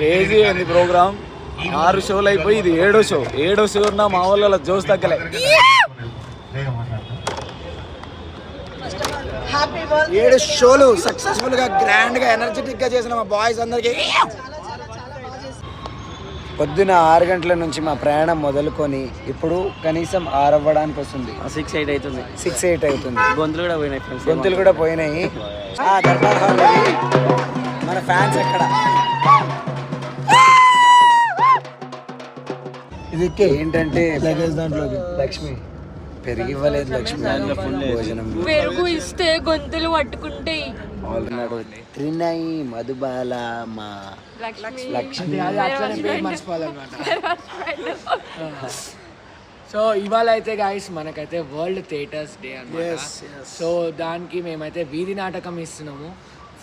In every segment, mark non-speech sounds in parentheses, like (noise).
Crazy అయింది programme. ఆరు షోలు అయిపోయి ఇది ఏడో షో. ఏడో షో ఉన్న మా వాళ్ళ జోస్ తగ్గలే. ఏడు షోలు సక్సెస్ఫుల్గా గ్రాండ్గా ఎనర్జెటిక్గా చేసిన మా బాయ్స్ అందరికి. పొద్దున ఆరు గంటల నుంచి మా ప్రయాణం మొదలుకొని ఇప్పుడు కనీసం ఆరు అవ్వడానికి వస్తుంది సిక్స్ ఎయిట్ అవుతుంది. సిక్స్ ఎయిట్ అవుతుంది. గొంతులు కూడా పోయినాయి ఫ్రెండ్స్ గొంతులు కూడా పోయినాయి. దర్బార్ హాల్. మన ఫ్యాన్స్ ఎక్కడ? ఇది ఎక్కే. ఏంటంటే లక్ష్మి పెరిగి ఇవ్వలేదు లక్ష్మి భోజనం పెరుగు ఇస్తే గొంతులు పట్టుకుంటాయి ఆల్రెడీ త్రినై మధుబాల మా లక్ష్మి. లక్ష్మి. సో ఇవాళ అయితే గాయస్ మనకైతే వరల్డ్ థియేటర్స్ డే అన్నమాట. సో దానికి మేమైతే వీధి నాటకం ఇస్తున్నాము.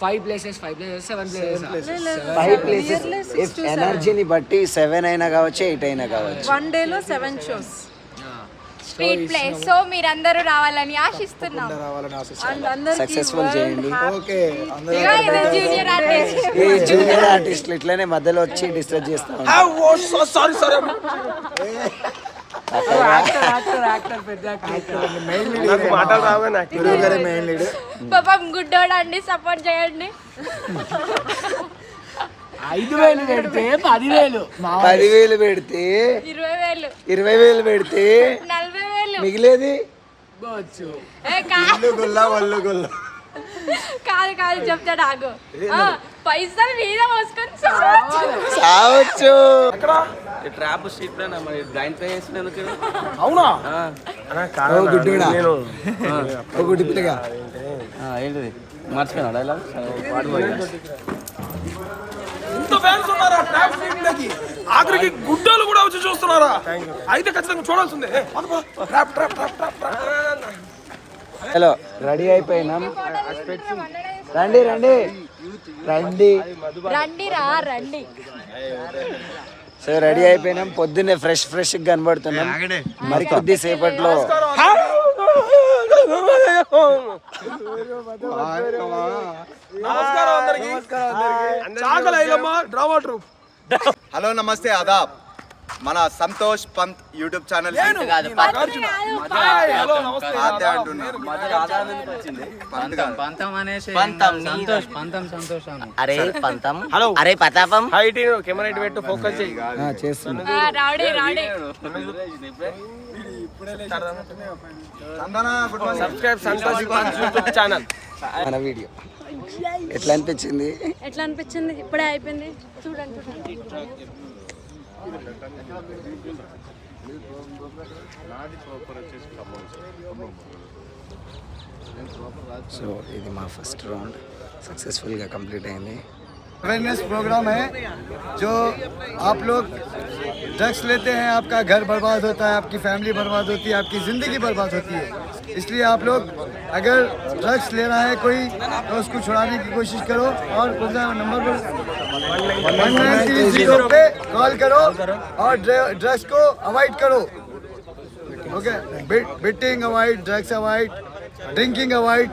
Five places five places seven places five places ఎనర్జీని బట్టి సెవెన్ అయినా కావచ్చు ఎయిట్ అయినా కావచ్చు. వన్ డేలో seven shows street play so మీరందరూ రావాలని ఆశిస్తున్నాం. సక్సెస్ఫుల్ చేయండి. ఓకే జూనియర్ ఆర్టిస్ట్ ఈ జూనియర్ ఆర్టిస్టులు ఇట్లనే మధ్యలో వచ్చి డిస్టర్బ్ చేస్తా యాక్టర్ పెద్ద మెయిన్ లీడ్ పాపం గుడ్డోడు అండి సపోర్ట్ చేయండి. ఐదు వేలు పెడితే పదివేలు. పదివేలు పెడితే ఇరవై వేలు. ఇరవై వేలు పెడితే నలభై వేలు. మిగిలేది? గుల్ల వల్లు గుల్ల. కాదు కాదు చెప్తాడు ఆగు. ఆ, పైసలు మీద. సావచ్చు ట్రాప్ స్ట్రీట్ ప్లాన్ మరి? బ్లైండ్ ప్లే చేసినందుకు అవునా? ఏంటిది? మర్చిపోయినా డైలాగ్ ఫ్యాన్స్ ఉన్నారా ఆఖరికి గుడ్డలు కూడా వచ్చి చూస్తున్నారా? అయితే ఖచ్చితంగా చూడాల్సిందే. Trap, trap, trap, trap, trap. Hello ready అయిపోయినాం. రండి రండి. రండి. రండి రా రండి. సో రెడీ అయిపోయినాం. పొద్దున్నే ఫ్రెష్ ఫ్రెష్ కనబడుతున్నాం. మరి కొద్ది సేపట్లో. నమస్కారం అందరికి. Chakali Ilamma drama troupe. Hello నమస్తే ఆదాబ్. మన సంతోష్ పంత్ యూట్యూబ్ ఛానల్ పాతే పంత్ సంతోష్ పంతం సంతోషం అరే పంతం. హలో. అరే పతాపం హైట్ కెమెరా ఇటు పెట్టు ఫోకస్ చేయి ఆ, చేస్తున్నాం. ఆ, rowdy rowdy Chandana good morning. Subscribe Santosh Pant YouTube channel. మన వీడియో. ఎట్లా అనిపించింది? ఎట్లా అనిపించింది? ఇప్పుడే అయిపోయింది. చూడండి చూడండి. సో ఇది మా ఫస్ట్ రౌండ్ సక్సెస్ఫుల్గా కంప్లీట్ అయింది अवेयरनेस प्रोग्राम है जो आप लोग ड्रग्स लेते हैं आपका घर बर्बाद होता है आपकी फैमिली बर्बाद होती है आपकी ज़िंदगी बर्बाद होती है इसलिए आप लोग अगर ड्रग्स ले रहा है कोई तो उसको छुड़ाने की कोशिश करो और कौन सा नंबर पर वन नाइन थ्री ज़ीरो पे कॉल करो। और ड्रग्स को अवॉइड करो। Okay betting avoid drugs avoid drinking avoid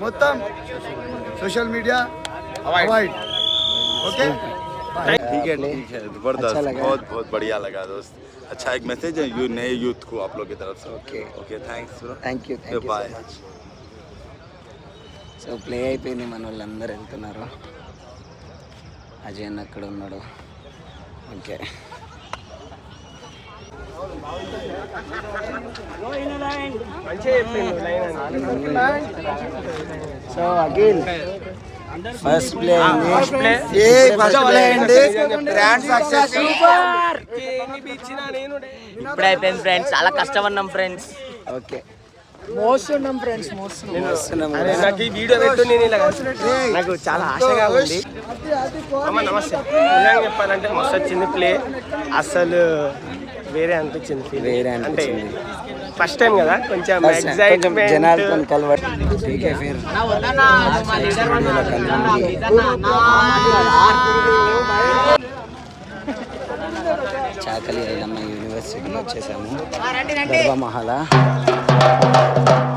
मतलब सोशल मीडिया अवॉइड ओके ठीक है ठीक है। ज़बरदस्त। अच्छा बहुत बहुत बढ़िया लगा दोस्त। अच्छा एक मैसेज है यू नए यूथ को आप लोग की तरफ़ से। Okay okay thanks bro thank you thank you bye so play అయిపోయింది మన వాళ్ళందరూ వెళ్తున్నారు అజయ్ అన్న అక్కడ ఉన్నాడు? Okay. So Akhil first play a first play అండి గ్రాండ్ సక్సెస్ ఇప్పుడే అయిపోయింది ఫ్రెండ్స్ చాలా కష్టపడినాం ఫ్రెండ్స్ ఓకే. మోస్తున్నాం ఫ్రెండ్స్ మోస్తున్నాం. నాకు ఈ వీడియో పెట్టు నేను ఇలా నాకు చాలా ఆశగా ఉంది. అమ్మ నమస్తే. నిజంగా చెప్పాలంటే మస్తు వచ్చింది ప్లే అసలు వేరే అనిపించింది ఫీల్ వేరే అంటే ఫస్ట్ టైం కదా? కొంచెం ఎగ్జైట్మెంట్ జనాలతో కలవట్ ఠీకే ఫిర్. చాకలి ఐలమ్మ యూనివర్సిటీకి వచ్చేసాము. గర్భ Música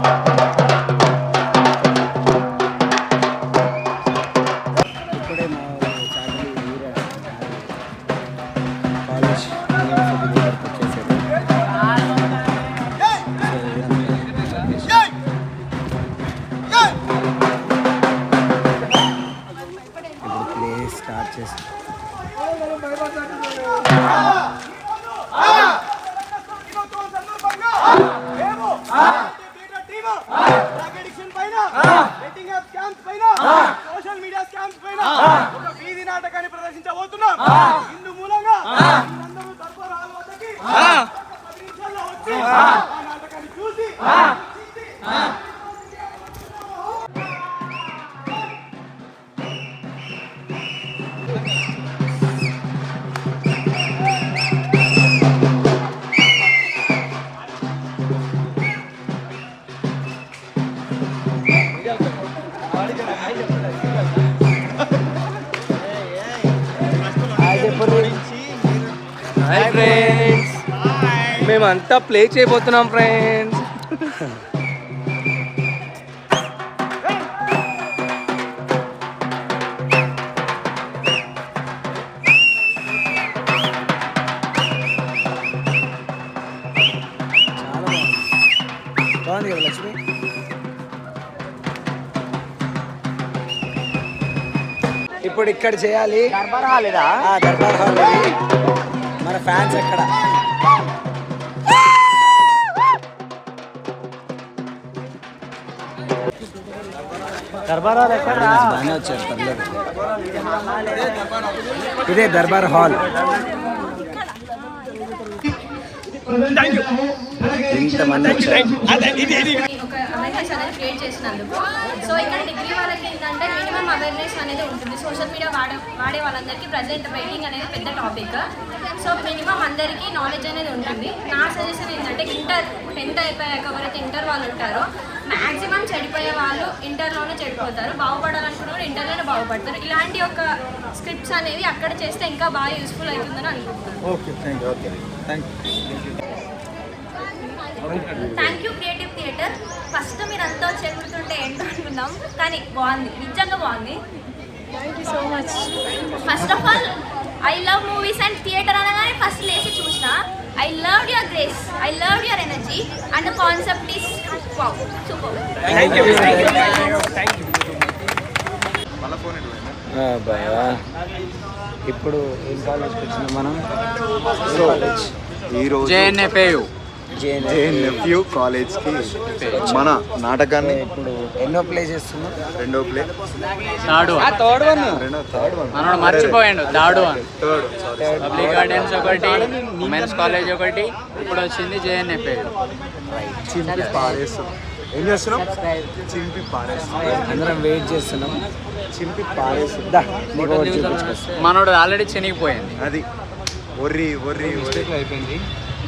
మేమంతా ప్లే చేయబోతున్నాం ఫ్రెండ్స్ బాగుంది కదా లక్ష్మి ఇప్పుడు ఇక్కడ చేయాలి. దర్బార్ హాల్ దర్బార్ హాల్ ఇది. మన ఫ్యాన్స్ ఎక్కడ? బాగానే వచ్చారు పర్లేదు. ఇదే దర్బార్ హాల్. ఇంతమంది వచ్చారు. అమెరికా అనేది క్రియేట్ చేసినందుకు. సో ఇక్కడ డిగ్రీ వాళ్ళకి ఏంటంటే మినిమం అవేర్నెస్ అనేది ఉంటుంది. సోషల్ మీడియా వాడే వాడే వాళ్ళందరికీ ప్రజెంట్ రైటింగ్ అనేది పెద్ద టాపిక్ సో మినిమం అందరికీ నాలెడ్జ్ అనేది ఉంటుంది. నా సజెషన్ ఏంటంటే ఇంటర్ టెన్త్ అయిపోయాక ఎవరైతే ఇంటర్ వాళ్ళు ఉంటారో మ్యాక్సిమం చెడిపోయే వాళ్ళు ఇంటర్లోనే చెడిపోతారు. బాగుపడాలనుకున్న ఇంటర్లోనే బాగుపడతారు. ఇలాంటి ఒక స్క్రిప్ట్స్ అనేవి అక్కడ చేస్తే ఇంకా బాగా యూస్ఫుల్ అవుతుందని అనుకుంటున్నాను. Thank you creative theatre first మీరు అంతా చెప్పుతుంటే ఏంటో అనుకున్నాం కానీ బాగుంది. నిజంగా బాగుంది. Thank you so much first of all I love movies and theatre అనగానే ఫస్ట్ లేచి చూసిన. I love your grace I love your energy and concept is wow super భయా ఇప్పుడు ఏం కాలేజ్కి వచ్చినాం మనం? ఈరోజు జేఎన్ఎఫ్ఏయు జేఎన్ఎఫ్యూ కాలేజ్కి మన నాటకాన్ని ఇప్పుడు ఎన్నో ప్లే చేస్తున్నాం రెండో ప్లే తాడు రెండో థర్డ్ వన్. మనోడు మర్చిపోయాడు. తాడు అని థర్డ్ పబ్లిక్ గార్డెన్స్ ఒకటి ఉమెన్స్ కాలేజ్ ఒకటి ఇప్పుడు వచ్చింది జేఎన్ఎఫ్ఏ చింపి పారేస్తాం. ఏం చేస్తున్నాం చింపి పారేస్తాం. అందరం వెయిట్ చేస్తున్నాం. చింపి పారేస్తాం. దా, నీకు ఒకటి చూపించుకొస్తా. మనోడు ఆల్రెడీ చినిగిపోయింది. అది. ఒర్రి ఒర్రి ఒర్రి. అయిపోయింది.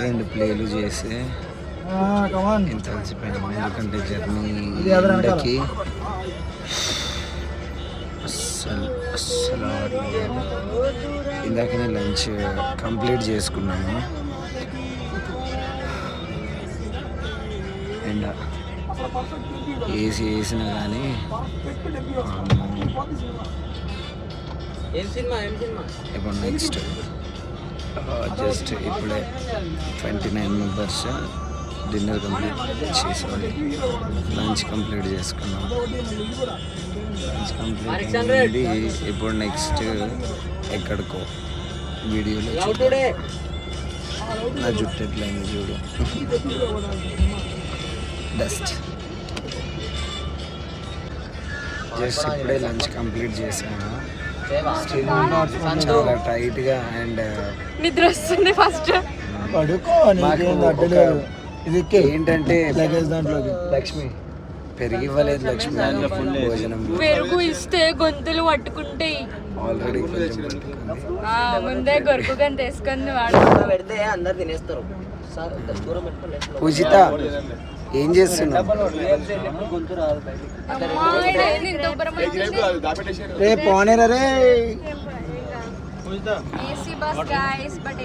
రెండు ప్లేలు చేసి ఎంత అలసిపోయాము ఎందుకంటే జర్నీ ఎండకి అస్సలు అస్సలు అవ్వట్లేదు ఇందాకనే లంచ్ కంప్లీట్ చేసుకున్నాము. ఏసీ వేసినా కానీ. ఇప్పుడు నెక్స్ట్ జస్ట్ ఇప్పుడే twenty nine members dinner complete చేసుకొని లంచ్ కంప్లీట్ చేసుకున్నాం లంచ్ కంప్లీట్ అయింది. ఇప్పుడు నెక్స్ట్ ఎక్కడికో వీడియోలో. నా జుట్టు ఎట్లయింది చూడు. డస్ట్ జస్ట్ ఇప్పుడే లంచ్ కంప్లీట్ చేశాను. Still చాలా టైట్గా అండ్ నిద్ర వస్తుంది ఫస్ట్. ఒక ఏంటంటే లక్ష్మి పెరిగి ఇవ్వలేదు లక్ష్మి భోజనం. పెరుగు ఇస్తే గొంతులు పట్టుకుంటాయి ఆల్రెడీ ముందే గొరుకు గంత వేసుకొని వాడు. పూజిత ఏం చేస్తున్నావు? రే పోనేరా రే AC bus guys but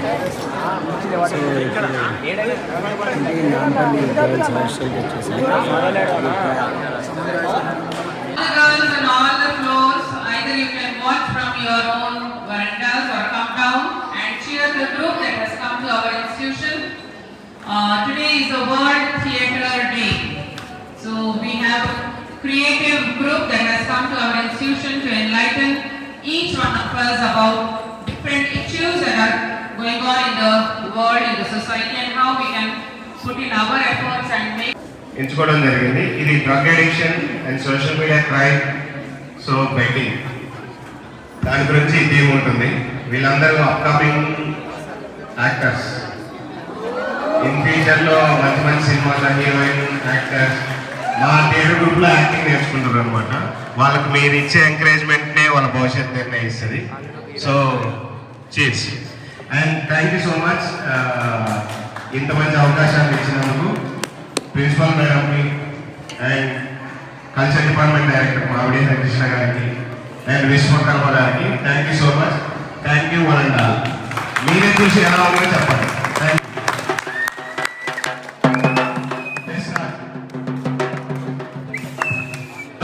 AC లేదు గాయస్ చాలా కంట్రోల్ నాంపల్లి గర్ల్స్ హాస్టల్కి వచ్చేసాను girls on all the floors, either you can watch from your own verandas or come down and cheer the group that has come to our institution. Uh, today is the World Theatre Day. So we have a creative group that has come to our institution to enlighten each one of us about different issues that are going on in the world, in the society and how we can put in our efforts and make ఎంచుకోవడం జరిగింది. ఇది drug addiction and social media crime so betting. దాని గురించి theme ఉంటుంది. వీళ్ళందరూ upcoming actors. In ఫ్యూచర్లో మంచి మంచి సినిమాల హీరోయిన్ యాక్టర్స్. మా థియేటర్ గ్రూప్లో యాక్టింగ్ నేర్చుకుంటారు అనమాట వాళ్ళకి మీరు ఇచ్చే ఎంకరేజ్మెంట్నే వాళ్ళ భవిష్యత్తు నిర్ణయిస్తుంది. So cheers. And thank you so much ఇంత మంచి అవకాశాన్ని ఇచ్చినందుకు ప్రిన్సిపల్ మేడంకి అండ్ కల్చర్ డిపార్ట్మెంట్ డైరెక్టర్ మావిడి హరికృష్ణ గారికి అండ్ విశ్వకర్మ గారికి thank you so much thank you one and all మీరే చూసి ఎలా ఉందో చెప్పండి.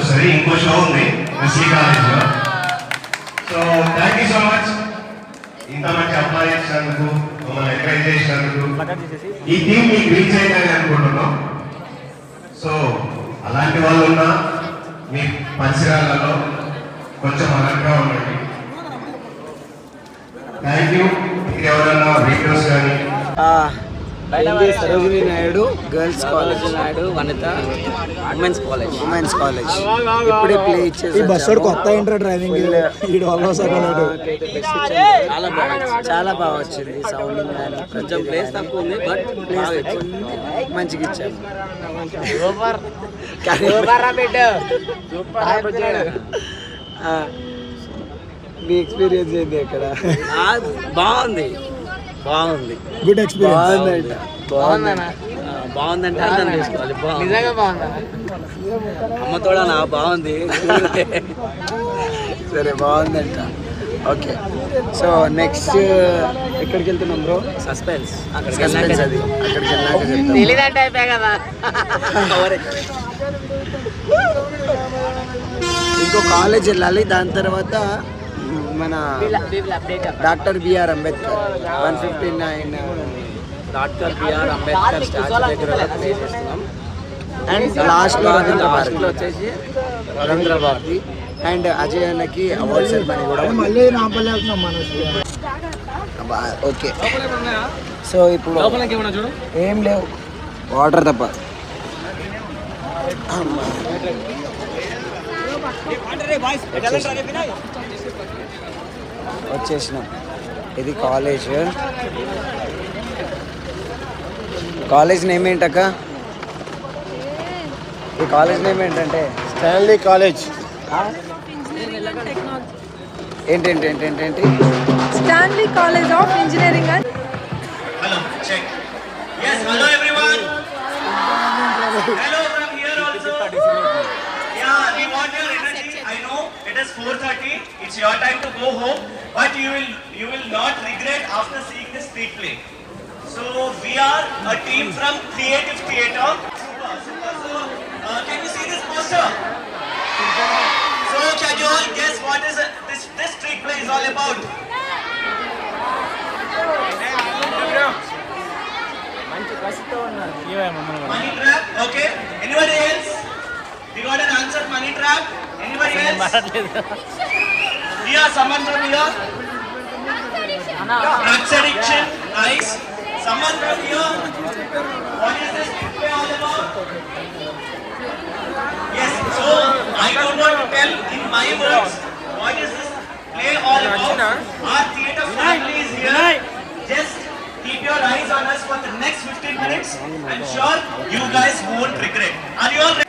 సరే ఇంకో షో ఉంది. ఎస్సీ కాలేజ్లో so thank you so much ఇంత మంచి అప్లై చేసినందుకు మమ్మల్ని ఎంకరేజ్ చేసినందుకు ఈ టీం మీకు రీచ్ అయిందని అనుకుంటున్నాం. సో అలాంటి వాళ్ళు ఉన్నా మీ పరిసరాలలో కొంచెం అలర్ట్గా ఉండండి. థ్యాంక్ యూ ఎవరన్నా వీడియోస్ కానీ Sarojini Naidu girls college Naidu Vanitha women's college. Women's college. ఇప్పుడే ప్లే ఇచ్చేసి బస్సు కొత్త ఇంటర్ డ్రైవింగ్ (laughs) చాలా బాగుంది చాలా బాగా వచ్చింది. సౌండింగ్ కానీ కొంచెం ప్లేస్ తక్కువ ఉంది బట్ ప్లేస్. మంచిగా ఇచ్చారు. ఆ, మీ ఎక్స్పీరియన్స్ ఏంటి ఇక్కడ బాగుంది. బాగుంది. గుడ్ ఎక్స్పీరియన్స్ బాగుందంట ఆ, బాగుందంటే అర్థం చేసుకోవాలి. నిజంగా బాగుందా అమ్మతోడ నా బాగుంది. సరే బాగుందంట. ఓకే. సో నెక్స్ట్ ఎక్కడికి వెళ్తున్నాం బ్రో సస్పెన్స్ అది. అక్కడికి వెళ్ళాక (laughs) చెప్తాం. తెలియదంటే అయిపోయా కదా. ఇంకో కాలేజ్ వెళ్ళాలి. దాని తర్వాత మన doctor BR Ambedkar one fifty nine. Doctor BR Ambedkar statue దగ్గర చేస్తున్నాం. అండ్ భారతి లాస్ట్లో వచ్చేసి రవీంద్ర భారతి అండ్ అజయ్ అన్నకి అవార్డ్ సెరమనీ కూడా మళ్ళీ ఓకే. సో ఇప్పుడు ఏం లేవు. వాటర్ తప్ప. అమ్మా. వచ్చేసినాం. ఇది కాలేజ్. కాలేజ్ నేమ్ ఏంటక్క? ఈ కాలేజ్ నేమ్ ఏంటంటే? Stanley college. ఏంటేంటి ఏంటేంటి ఏంటి Stanley college of engineering and hello check yes hello everyone. Hello from here also. Yeah we want your energy. I know it is 4:30 it's your time to go home but you will you will not regret after seeing this street play so we are a team from creative theatre super super so uh, can you see this poster so can you all guess what is this this street play is all about Money trap, okay. Anybody else? We got an answer, money trap. Anybody else? (laughs) Someone from here. Drugs addiction, nice. From here. What is this all about? Yes, So I don't want to tell in my words what is this play all about. Our theatre family is here. Just keep your eyes on us for the next 15 minutes. I'm sure you guys won't regret. Are you all ready?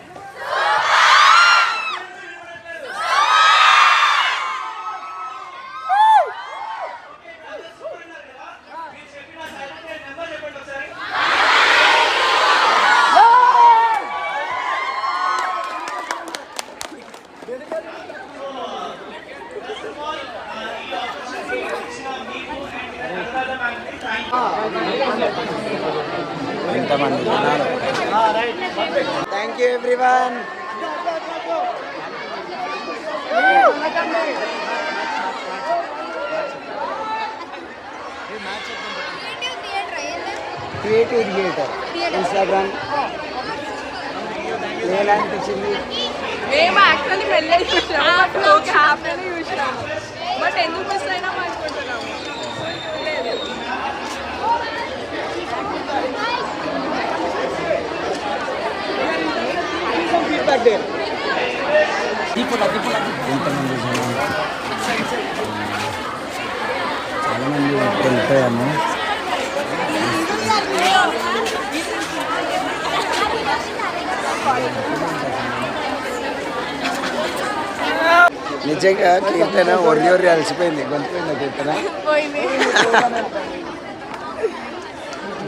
నిజంగా కీర్తన ఒర్రి ఒర్రి అలసిపోయింది గొంతుపోయింది కీర్తన?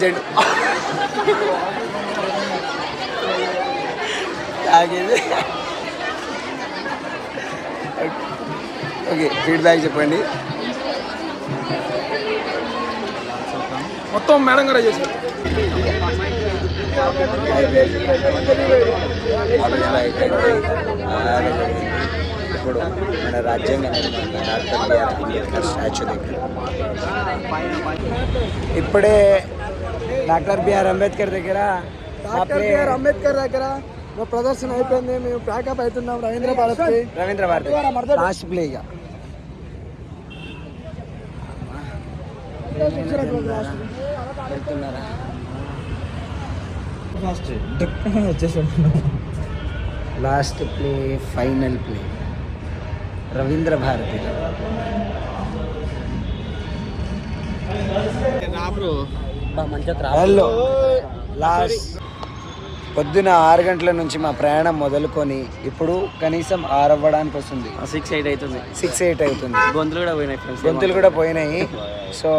జడు. తాగేది. Okay feedback చెప్పండి. మొత్తం madam గారు చేశారు. ఇప్పుడు మన రాజ్యాంగ నిర్మాత డాక్టర్ బిఆర్ అంబేద్కర్ స్టాచ్యూ దగ్గర. ఇప్పుడే డాక్టర్ బిఆర్ అంబేద్కర్ దగ్గర డాక్టర్ బిఆర్ అంబేద్కర్ దగ్గర ప్రదర్శన అయిపోయింది. మేము ప్యాకప్ అవుతున్నాం రవీంద్ర భారతి. రవీంద్ర భారతి లాస్ట్ ప్లేగా వెళ్తున్నారా? Last play final play Ravindra Bharathi. Hello. Last. పొద్దున ఆరు గంటల నుంచి మా ప్రయాణం మొదలుకొని ఇప్పుడు కనీసం ఆరు అవ్వడానికి వస్తుంది సిక్స్ ఎయిట్ అవుతుంది. సిక్స్ ఎయిట్ అవుతుంది. గొంతులు కూడా పోయినాయి ఫ్రెండ్స్ గొంతులు కూడా పోయినాయి. సో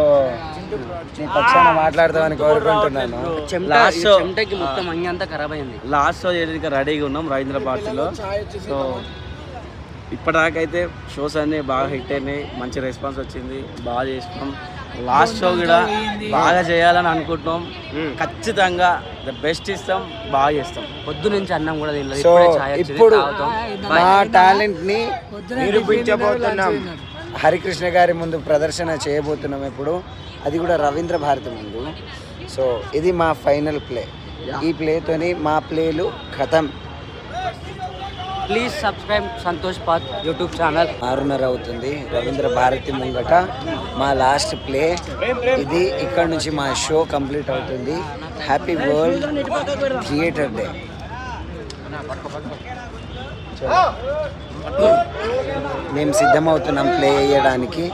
నీ పక్షాన మాట్లాడదామని కోరుకుంటున్నాను. లాస్ట్ షో మొత్తం అంగి అంతా ఖరాబ్ అయింది. లాస్ట్ షో చేయడానికి రెడీగా ఉన్నాం రవీంద్ర భారతిలో. సో ఇప్పటిదాకా అయితే షోస్ అన్ని బాగా హిట్ అయినాయి. మంచి రెస్పాన్స్ వచ్చింది. బాగా చేసినాం. లాస్ట్ షో కూడా బాగా చేయాలని అనుకుంటున్నాం. ఖచ్చితంగా ద బెస్ట్ ఇస్తాం. బాగా చేస్తాం. పొద్దు నుంచి అన్నం కూడా సో ఇప్పుడే. మా టాలెంట్ని నిరూపించబోతున్నాం. హరికృష్ణ గారి ముందు ప్రదర్శన చేయబోతున్నాం ఇప్పుడు. అది కూడా రవీంద్ర భారతి ముందు. సో ఇది మా ఫైనల్ ప్లే. ఈ ప్లేతోని మా ప్లేలు ఖతం please subscribe Santosh Path YouTube channel. ఆరున్నర అవుతుంది. రవీంద్ర భారతి ముంగట మా లాస్ట్ ప్లే ఇది ఇక్కడ నుంచి మా షో కంప్లీట్ అవుతుంది. హ్యాపీ వరల్డ్ థియేటర్ డే మేము సిద్ధమవుతున్నాం ప్లే చేయడానికి.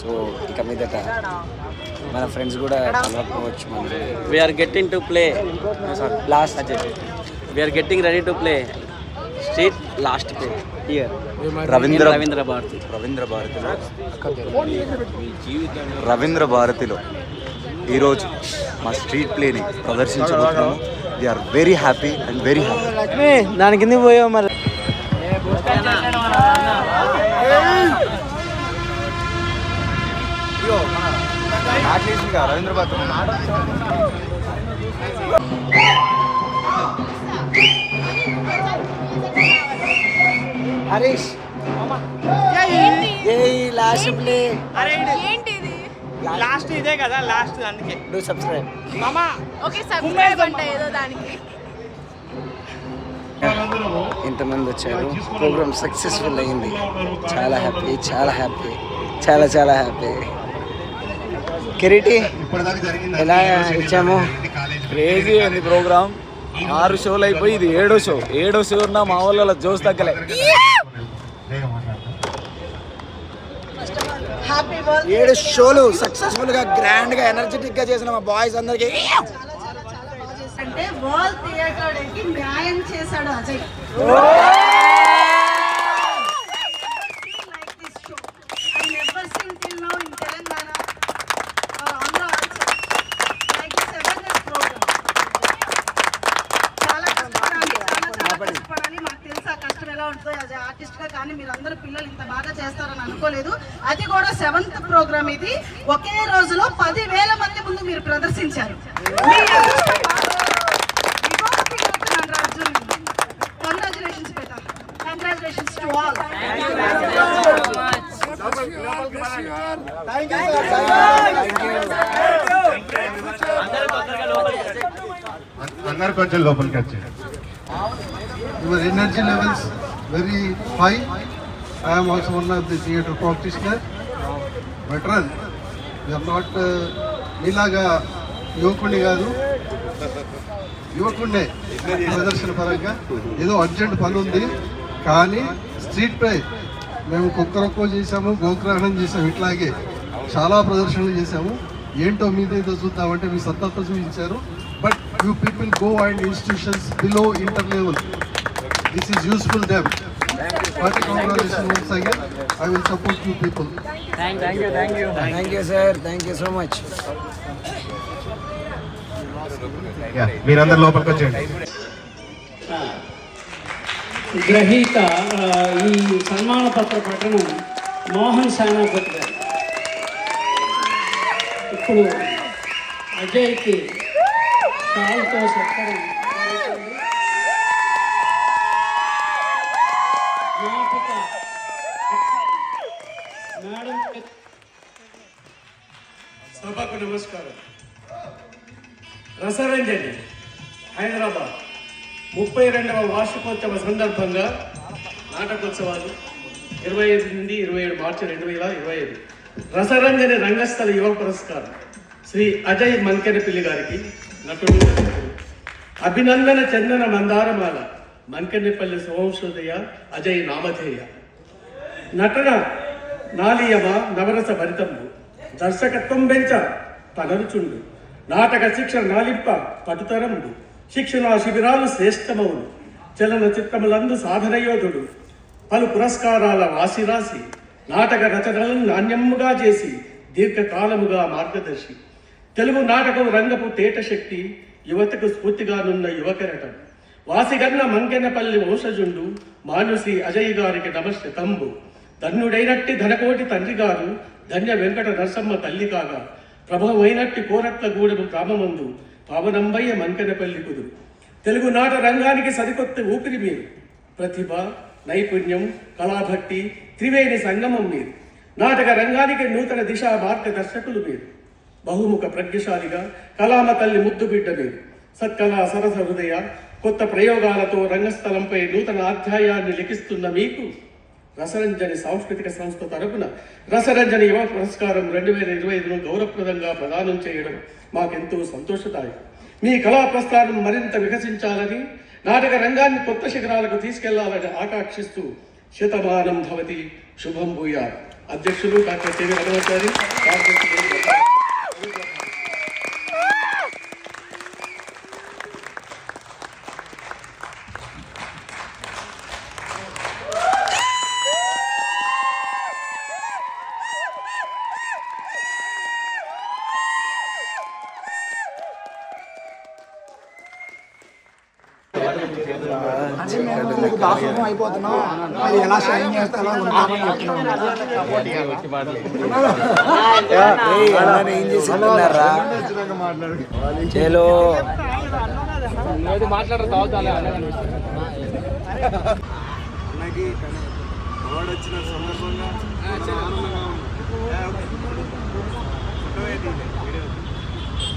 సో ఇక మీదట మన ఫ్రెండ్స్ కూడా కలవకపోవచ్చు we're getting to play last we're getting ready to play street last play here Ravindra Ravindra Bharathi. Ravindra భారతిలో. రవీంద్ర భారతిలో. ఈరోజు మా స్ట్రీట్ ప్లేని ప్రదర్శించబోతున్నాము they are very happy and very happy దాని కింద పోయావు మరి. రవీంద్ర భారతి హరీష్. లాస్ట్ ప్లే ఏంటిది? లాస్ట్ ఇదే కదా లాస్ట్ అందుకే. డూ సబ్స్క్రైబ్ మామా. ఓకే సబ్స్క్రైబ్ అంటే ఏదో దానికి. ఇంతమంది వచ్చారు. ప్రోగ్రామ్ సక్సెస్ఫుల్ అయింది. చాలా హ్యాపీ చాలా హ్యాపీ చాలా చాలా హ్యాపీ కిరీటి ఎలా ఇచ్చాము? క్రేజీ ఉంది ప్రోగ్రామ్ ఆరు షోలు అయిపోయి ఇది ఏడో షో. ఏడో షో ఉన్న మా వాళ్ళ జోస్ తగ్గలే. ఏడు షోలు సక్సెస్ఫుల్గా గ్రాండ్గా ఎనర్జెటిక్గా చేసిన మా బాయ్స్ అందరికి. అంటే వరల్డ్ థియేటర్ న్యాయం చేశాడు Ajay like this show. I never seen till now in Telangana or Andhra also. Like this awareness program. చాలా కష్టపడాలి చాలా చాలా కష్టపడాలి మాకు తెలుసు ఆ కష్టం ఎలా ఉంటుందో యాజ్ ఆర్టిస్ట్గా కానీ మీరు అందరు పిల్లలు ఇంత బాగా చేస్తారని అనుకోలేదు అది కూడా సెవెంత్ ఇది ఒకే రోజులో పది వేల మంది ముందు మీరు ప్రదర్శించారు. అందరు కొంచెం లోపలికి వచ్చారు Your energy levels very high. I am also one of the theatre better అది We uh, నాట్ మీలాగా యువకుడిని కాదు. యువకుడినే ప్రదర్శన పరంగా. ఏదో అర్జెంట్ పని ఉంది. కానీ స్ట్రీట్ పై మేము కుక్కరొక్కో చేసాము గోగ్రహణం చేసాము ఇట్లాగే చాలా ప్రదర్శనలు చేసాము ఏంటో మీద ఏదో చూద్దామంటే మీ సత్తత చూపించారు. But you people go and institutions below inter level this is useful them Party congratulations once again. I will support you people. Thank you sir thank you so much yeah, మీరందరు లోపలికి వచ్చేయండి. గ్రహీత ఈ సన్మాన పత్ర ప్రకటన మోహన్ సేనాపతి గారు. ఇప్పుడు అజయ్కి కాలుతో సత్కరం. నమస్కారం. రసరంజని హైదరాబాద్. ముప్పై రెండవ వార్షికోత్సవ సందర్భంగా నాటకోత్సవాలు ఇరవై ఐదు నుండి ఇరవై ఏడు మార్చి రెండు వేల ఇరవై ఐదు రసరంజని రంగస్థల యువ పురస్కారం శ్రీ అజయ్ మంకెనపిల్లి గారికి నటుడు అభినందన చందన మందారమాల మంకెన్నపల్లి సోమశోదయ అజయ్ నామధేయ. నటన నాలియమ నవరస భరితంబు. దర్శకత్వం పెంచ తనరుచుండు నాటక శిక్షణ నాలింప పటుతరముడు. శిక్షణ శిబిరాలు శ్రేష్టమవును. చలన చిత్తములందు సాధనయోధుడు. పలు పురస్కారాల రాశి నాటక రచనలను నాణ్యముగా చేసి దీర్ఘకాలముగా మార్గదర్శి. తెలుగు నాటకం రంగపు తేట శక్తి యువతకు స్ఫూర్తిగానున్న యువకెరటం. వాసిగన్న మంకెనపల్లి వంశజుండు మానుసి అజయ్ గారికి నమస్కృతంబు ధన్యుడైనట్టి ధనకోటి తండ్రి గారు ధన్య వెంకట నరసమ్మ తల్లి కాగా ప్రభవమైనట్టి కోరట్ల గూడెము గ్రామమందు పావనంబయ్య మంకనపల్లి కుదురు. తెలుగు నాట రంగానికి సరికొత్త ఊపిరి మీరు. ప్రతిభ నైపుణ్యం కళాభక్తి త్రివేణి సంగమం మీరు. నాటక రంగానికి నూతన దిశా మార్గదర్శకులు మీరు. బహుముఖ ప్రజ్ఞశాలిగా కళామ తల్లి ముద్దు బిడ్డ మీరు. సత్కళా సరస హృదయ కొత్త ప్రయోగాలతో రంగస్థలంపై నూతన అధ్యాయాన్ని లిఖిస్తున్న మీకు రసరంజని సాంస్కృతిక సంస్థ తరపున రసరంజని యువ పురస్కారం రెండు వేల ఇరవై ఐదును గౌరవప్రదంగా ప్రదానం చేయడం మాకెంతో సంతోషదాయకం. మీ కళా ప్రస్థానం మరింత వికసించాలని నాటక రంగాన్ని కొత్త శిఖరాలకు తీసుకెళ్ళాలని ఆకాంక్షిస్తూ శతమానం భవతి శుభం భూయా అధ్యక్షులు డాక్టర్ చెవి రఘుమాచారి కార్యదర్శి అయిపోతున్నాం. అది ఎలా షైన్ చేస్తే అలా ఉంటామని మాట్లాడరు అన్నకి అవార్డు వచ్చిన సందర్భంగా ఆనందంగా ఉంది.